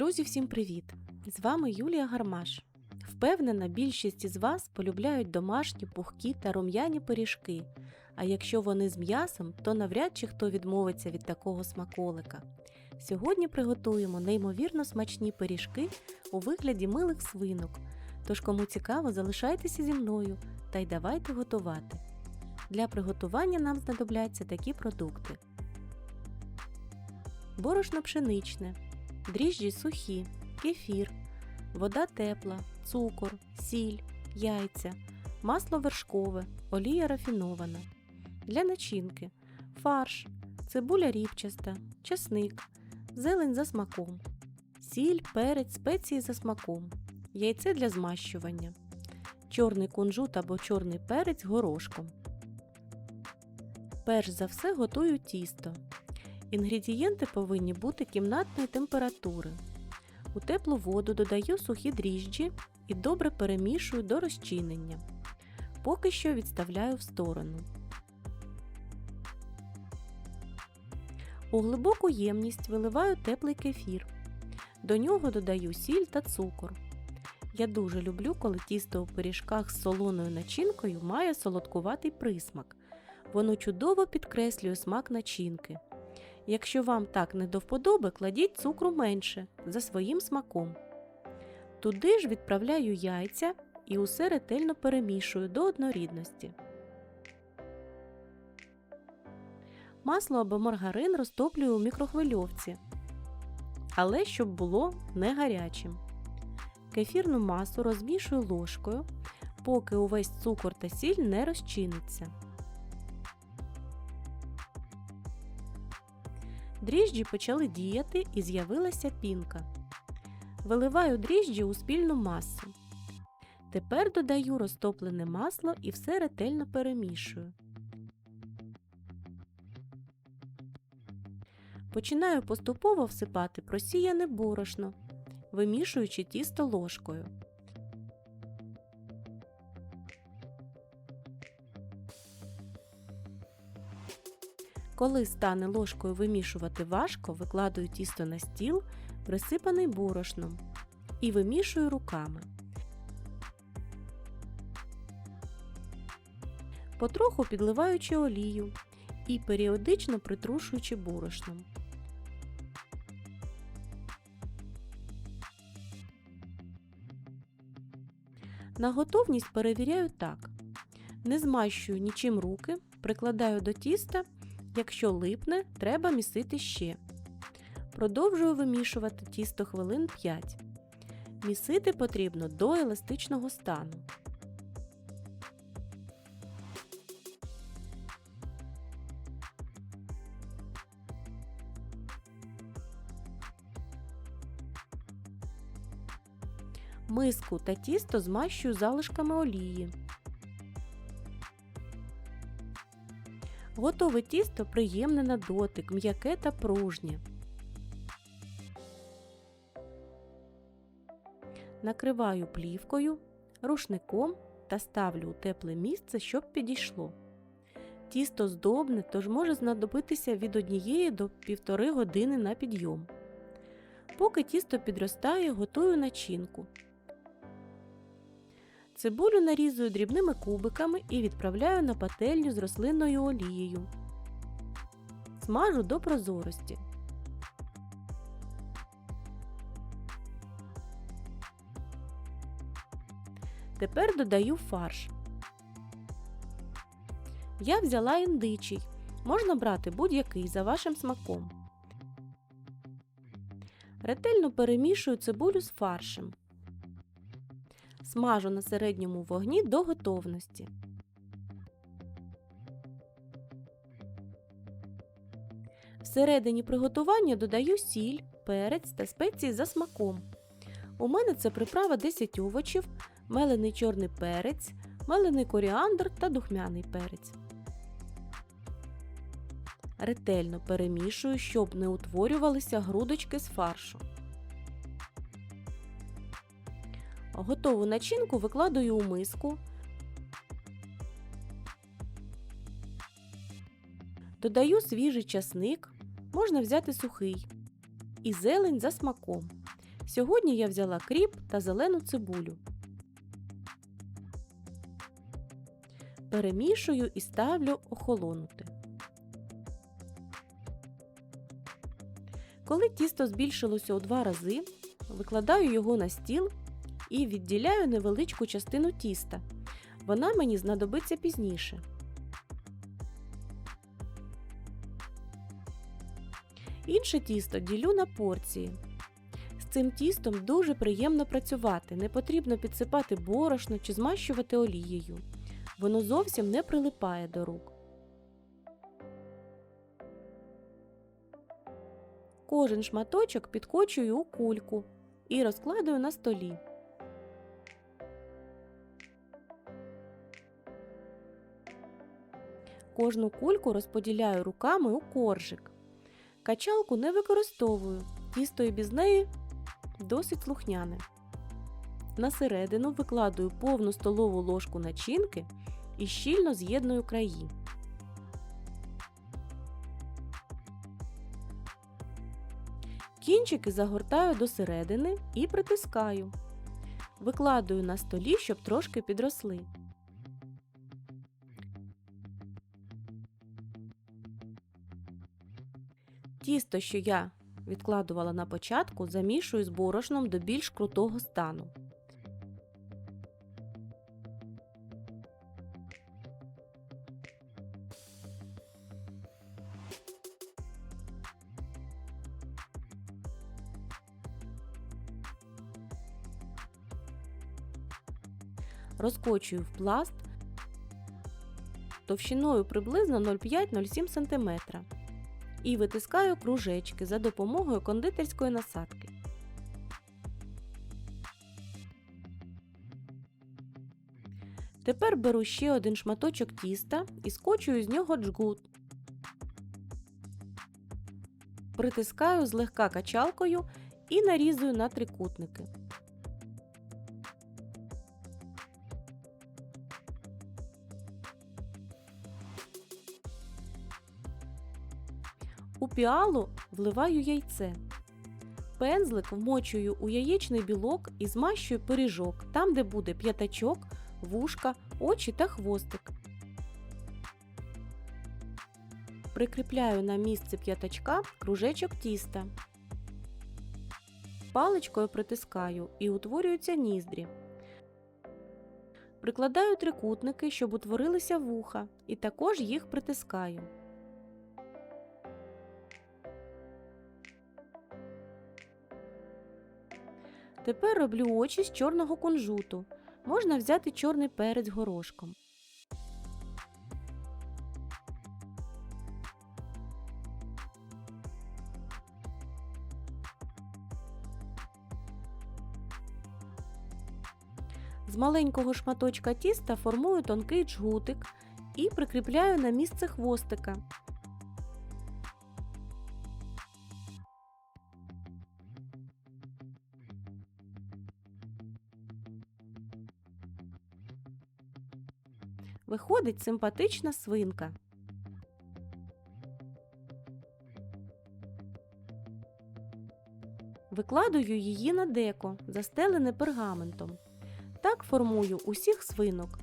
Друзі, всім привіт! З вами Юлія Гармаш. Впевнена, більшість із вас полюбляють домашні пухкі та рум'яні пиріжки. А якщо вони з м'ясом, то навряд чи хто відмовиться від такого смаколика. Сьогодні приготуємо неймовірно смачні пиріжки у вигляді милих свинок. Тож, кому цікаво, залишайтеся зі мною та й давайте готувати. Для приготування нам знадобляться такі продукти: борошно пшеничне, дріжджі сухі, кефір, вода тепла, цукор, сіль, яйця, масло вершкове, олія рафінована. Для начинки фарш, цибуля ріпчаста, чесник, зелень за смаком, сіль, перець, спеції за смаком, яйце для змащування, чорний кунжут або чорний перець горошком. Перш за все готую тісто. Інгредієнти повинні бути кімнатної температури. У теплу воду додаю сухі дріжджі і добре перемішую до розчинення. Поки що відставляю в сторону. У глибоку ємність виливаю теплий кефір. До нього додаю сіль та цукор. Я дуже люблю, коли тісто у пиріжках з солоною начинкою має солодкуватий присмак. Воно чудово підкреслює смак начинки. Якщо вам так не до вподоби, кладіть цукру менше за своїм смаком. Туди ж відправляю яйця і усе ретельно перемішую до однорідності. Масло або маргарин розтоплюю у мікрохвильовці, але щоб було не гарячим. Кефірну масу розмішую ложкою, поки увесь цукор та сіль не розчиниться. Дріжджі почали діяти і з'явилася пінка. Виливаю дріжджі у спільну масу. Тепер додаю розтоплене масло і все ретельно перемішую. Починаю поступово всипати просіяне борошно, вимішуючи тісто ложкою. Коли стане ложкою вимішувати важко, викладаю тісто на стіл, присипаний борошном, і вимішую руками. Потроху підливаючи олію і періодично притрушуючи борошном. На готовність перевіряю так. Не змащую нічим руки, прикладаю до тіста. Якщо липне, треба місити ще. Продовжую вимішувати тісто хвилин 5. Місити потрібно до еластичного стану. Миску та тісто змащую залишками олії. Готове тісто приємне на дотик, м'яке та пружнє. Накриваю плівкою, рушником та ставлю у тепле місце, щоб підійшло. Тісто здобне, тож може знадобитися від 1 до 1,5 години на підйом. Поки тісто підростає, готую начинку. Цибулю нарізую дрібними кубиками і відправляю на пательню з рослинною олією. Смажу до прозорості. Тепер додаю фарш. Я взяла індичий. Можна брати будь-який за вашим смаком. Ретельно перемішую цибулю з фаршем. Смажу на середньому вогні до готовності. Всередині приготування додаю сіль, перець та спеції за смаком. У мене це приправа 10 овочів, мелений чорний перець, мелений коріандр та духмяний перець. Ретельно перемішую, щоб не утворювалися грудочки з фаршу. Готову начинку викладаю у миску. Додаю свіжий часник, можна взяти сухий, і зелень за смаком. Сьогодні я взяла кріп та зелену цибулю. Перемішую і ставлю охолонути. Коли тісто збільшилося у два рази, викладаю його на стіл і відділяю невеличку частину тіста. Вона мені знадобиться пізніше. Інше тісто ділю на порції. З цим тістом дуже приємно працювати, не потрібно підсипати борошно чи змащувати олією. Воно зовсім не прилипає до рук. Кожен шматочок підкочую у кульку і розкладаю на столі. Кожну кульку розподіляю руками у коржик. Качалку не використовую, тісто і без неї досить слухняне. На середину викладаю повну столову ложку начинки і щільно з'єдную краї. Кінчики загортаю до середини і притискаю. Викладаю на столі, щоб трошки підросли. Тісто, що я відкладувала на початку, замішую з борошном до більш крутого стану. Розкочую в пласт товщиною приблизно 0,5-0,7 см і витискаю кружечки за допомогою кондитерської насадки. Тепер беру ще один шматочок тіста і скочую з нього джгут. Притискаю злегка качалкою і нарізую на трикутники. У піалу вливаю яйце. Пензлик вмочую у яєчний білок і змащую пиріжок там, де буде п'ятачок, вушка, очі та хвостик. Прикріпляю на місце п'ятачка кружечок тіста. Паличкою притискаю і утворюються ніздрі. Прикладаю трикутники, щоб утворилися вуха, і також їх притискаю. Тепер роблю очі з чорного кунжуту. Можна взяти чорний перець горошком. З маленького шматочка тіста формую тонкий джгутик і прикріпляю на місце хвостика. Виходить симпатична свинка. Викладую її на деко, застелене пергаментом. Так формую усіх свинок.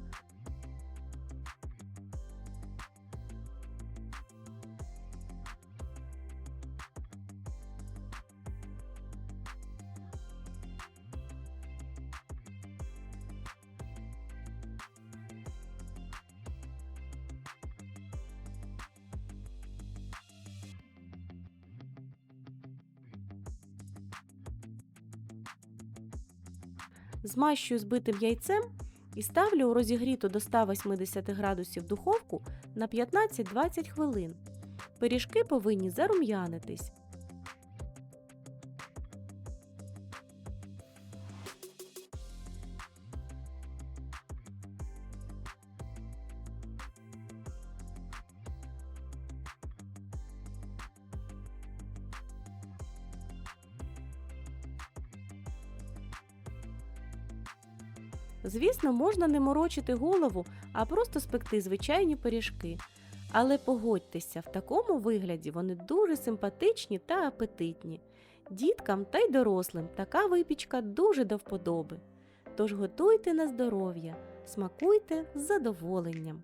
Змащую збитим яйцем і ставлю у розігріту до 180 градусів духовку на 15-20 хвилин. Пиріжки повинні зарум'янитись. Звісно, можна не морочити голову, а просто спекти звичайні пиріжки. Але погодьтеся, в такому вигляді вони дуже симпатичні та апетитні. Діткам та й дорослим така випічка дуже до вподоби. Тож готуйте на здоров'я, смакуйте з задоволенням.